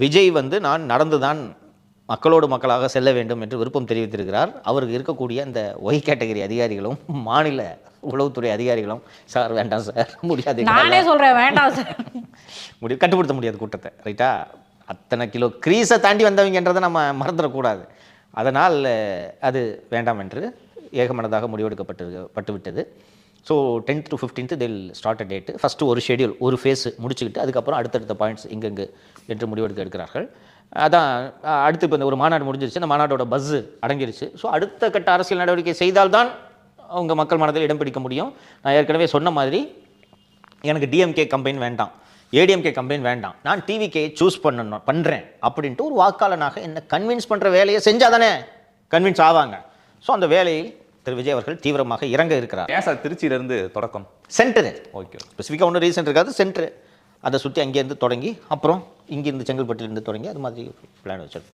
விஜய் வந்து நான் நடந்துதான் மக்களோடு மக்களாக செல்ல வேண்டும் என்று விருப்பம் தெரிவித்திருக்கிறார். அவருக்கு இருக்கக்கூடிய இந்த ஒய் கேட்டகரி அதிகாரிகளும் மாநில உளவுத்துறை அதிகாரிகளும் சார் வேண்டாம் சார் முடியாது நானே சொல்றேன் வேண்டாம் சார் முடிவு கட்டுப்படுத்த முடியாது கூட்டத்தை ரைட்டா அத்தனை கிலோ கிரீஸை தாண்டி வந்தவங்கன்றதை நம்ம மறந்துடக்கூடாது. அதனால் அது வேண்டாம் என்று ஏகமனதாக முடிவெடுக்கப்பட்டு பட்டுவிட்டது. ஸோ டென்த் டு ஃபிஃப்டீன்த்து தில் ஸ்டார்ட் டேட்டு ஃபஸ்ட்டு ஒரு ஷெடியூல் ஒரு ஃபேஸ் முடிச்சுக்கிட்டு அதுக்கப்புறம் அடுத்தடுத்த பாயிண்ட்ஸ் எங்கெங்கு என்று முடிவெடுக்க எடுக்கிறார்கள். அதான் அடுத்து இப்போ இந்த ஒரு மாநாடு முடிஞ்சிருச்சு. அந்த மாநாட்டோட பஸ்ஸு அடங்கிருச்சு. ஸோ அடுத்த கட்ட அரசியல் நடவடிக்கை செய்தால்தான் அவங்க மக்கள் மனதில் இடம் பிடிக்க முடியும். நான் ஏற்கனவே சொன்ன மாதிரி எனக்கு டிஎம்கே கம்பெயின் வேண்டாம். ஏடிஎம்கே கம்பெயின் வேண்டாம். நான் டிவிகே சூஸ் பண்ணணும் பண்ணுறேன் அப்படின்ட்டு ஒரு வாக்காளனாக என்னை கன்வின்ஸ் பண்ணுற வேலையை செஞ்சால் தானே கன்வின்ஸ் ஆவாங்க. ஸோ அந்த வேலையை திரு விஜய் அவர்கள் தீவிரமாக இறங்க இருக்கிறார். ஏன் சார் திருச்சியிலேருந்து தொடக்கம்? சென்டரு. ஓகே. ஸ்பெசிஃபிக்காக ஒன்றும் ரீசன் இருக்காது சென்டரு. அதை சுற்றி அங்கேருந்து தொடங்கி அப்புறம் இங்கேருந்து செங்கல்பட்டுலேருந்து தொடங்கி அது மாதிரி பிளான் வச்சிருக்கோம்.